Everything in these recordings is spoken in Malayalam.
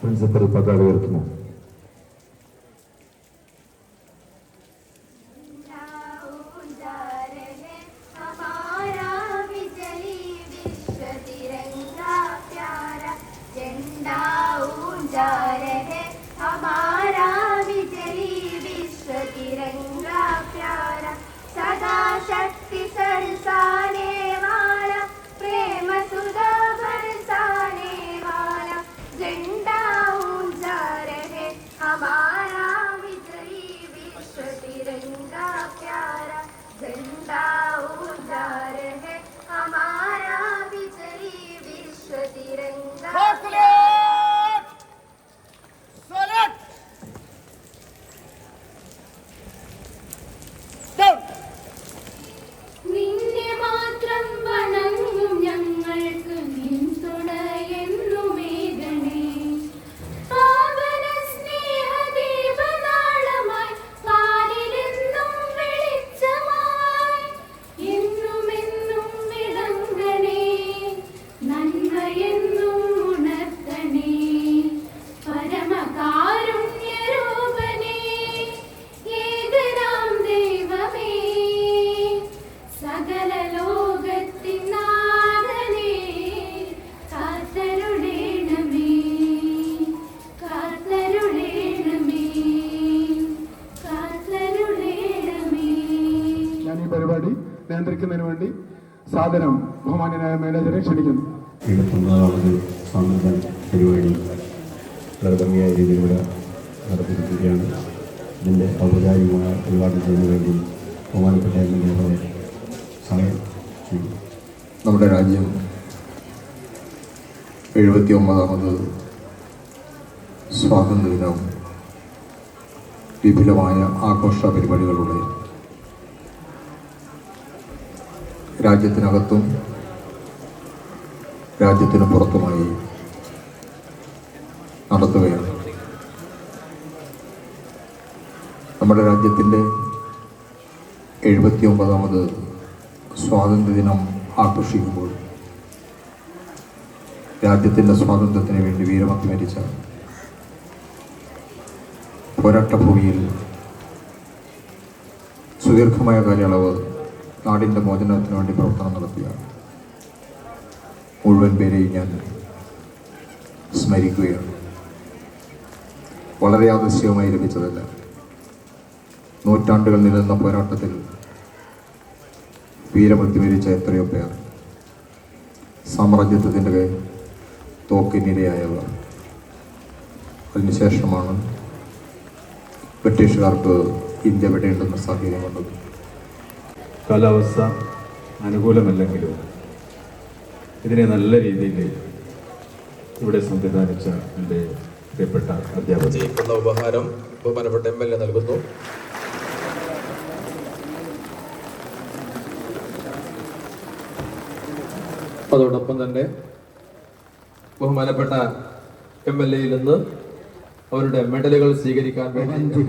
principal padavi இருக்குமோ നിയന്ത്രിക്കുന്നതിന് വേണ്ടി സാധനം ബഹുമാന്യനായ മാനേജറെ ക്ഷണിക്കുന്നു. പരിപാടി വളരെ ഭംഗിയായ രീതിയിൽ ഇവിടെ നടത്തിയിരിക്കുകയാണ്. ഇതിന്റെ ഔപചാരികമായ ഉദ്ഘാടനത്തിന് വേണ്ടി ബഹുമാനപ്പെട്ട എം. സമയം നമ്മുടെ രാജ്യം എഴുപത്തി ഒമ്പതാമത് സ്വാതന്ത്ര്യദിനം വിപുലമായ ആഘോഷ പരിപാടികളുടെ രാജ്യത്തിനകത്തും രാജ്യത്തിന് പുറത്തുമായി നടത്തുകയാണ്. നമ്മുടെ രാജ്യത്തിന്റെ എഴുപത്തി ഒമ്പതാമത് സ്വാതന്ത്ര്യദിനം ആഘോഷിക്കുമ്പോൾ രാജ്യത്തിന്റെ സ്വാതന്ത്ര്യത്തിന് വേണ്ടി വീരമത്തി മരിച്ച പോരാട്ടഭൂമിയിൽ സുദീർഘമായ കാലയളവ് നാടിന്റെ മോചനത്തിന് വേണ്ടി പ്രവർത്തനം നടത്തിയ മുഴുവൻ പേരെയും ഞാൻ സ്മരിക്കുകയാണ്. വളരെ ആദർശ്യമായി ലഭിച്ചതല്ല. നൂറ്റാണ്ടുകൾ നിലനിന്ന പോരാട്ടത്തിൽ വീരമൃത്യു വരിച്ച എത്രയോ പേർ സാമ്രാജ്യത്വത്തിന്റെ തോക്കിനിരയായവർ. അതിനുശേഷമാണ് ബ്രിട്ടീഷുകാർക്ക് ഇന്ത്യ വിടേണ്ടുന്ന സാഹചര്യം വന്നത്. കാലാവസ്ഥ അനുകൂലമല്ലെങ്കിലും ഇതിനെ നല്ല രീതിയിൽ ഇവിടെ സംവിധാനിച്ച എന്റെ പ്രിയപ്പെട്ട അധ്യാപകർ ചെയ്യിക്കുന്ന ഉപഹാരം ബഹുമാനപ്പെട്ട എം എൽ എ നൽകുന്നു. അതോടൊപ്പം തന്നെ ബഹുമാനപ്പെട്ട എം എൽ എയിൽ നിന്ന് അവരുടെ മെഡലുകൾ സ്വീകരിക്കാൻ വേണ്ടി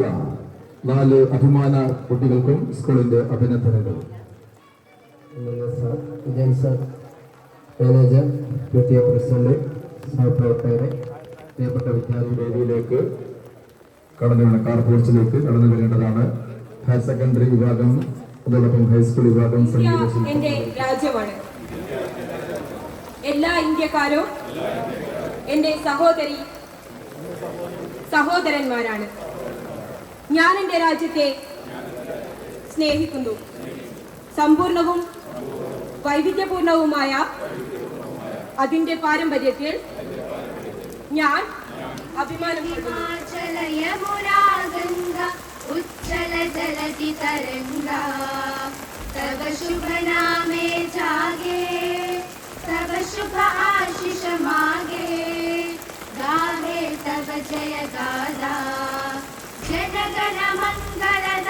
നാല് അഭിമാന കുട്ടികൾക്കും സ്കൂളിന്റെ അഭിനന്ദനങ്ങൾ. Sir Vijayan sir manager P T A president സഹപ്രവർത്തകരെ പ്രിയപ്പെട്ട വിദ്യാർത്ഥി വേദിയിലേക്ക് കടന്നു വേണം കാർ കോഴ്സിലേക്ക് കടന്നു വരേണ്ടതാണ് ഹയർ സെക്കൻഡറി വിഭാഗം അതോടൊപ്പം ഹൈസ്കൂൾ വിഭാഗം സംഗീത എന്റെ രാജ്യമാണ്. എല്ലാ ഇന്ത്യക്കാരും എന്റെ സഹോദരി സഹോദരന്മാരാണ്. ഞാൻ എന്റെ രാജ്യത്തെ സ്നേഹിക്കുന്നു. സമ്പൂർണവും വൈവിധ്യപൂർണവുമായ അതിന്റെ പാരമ്പര്യത്തിൽ ഞാൻ അഭിമാനം ശുഭ ആശിഷ ഗാവേ തവ ജയ ഗാദാ ಜನ ಮಂಗಳದ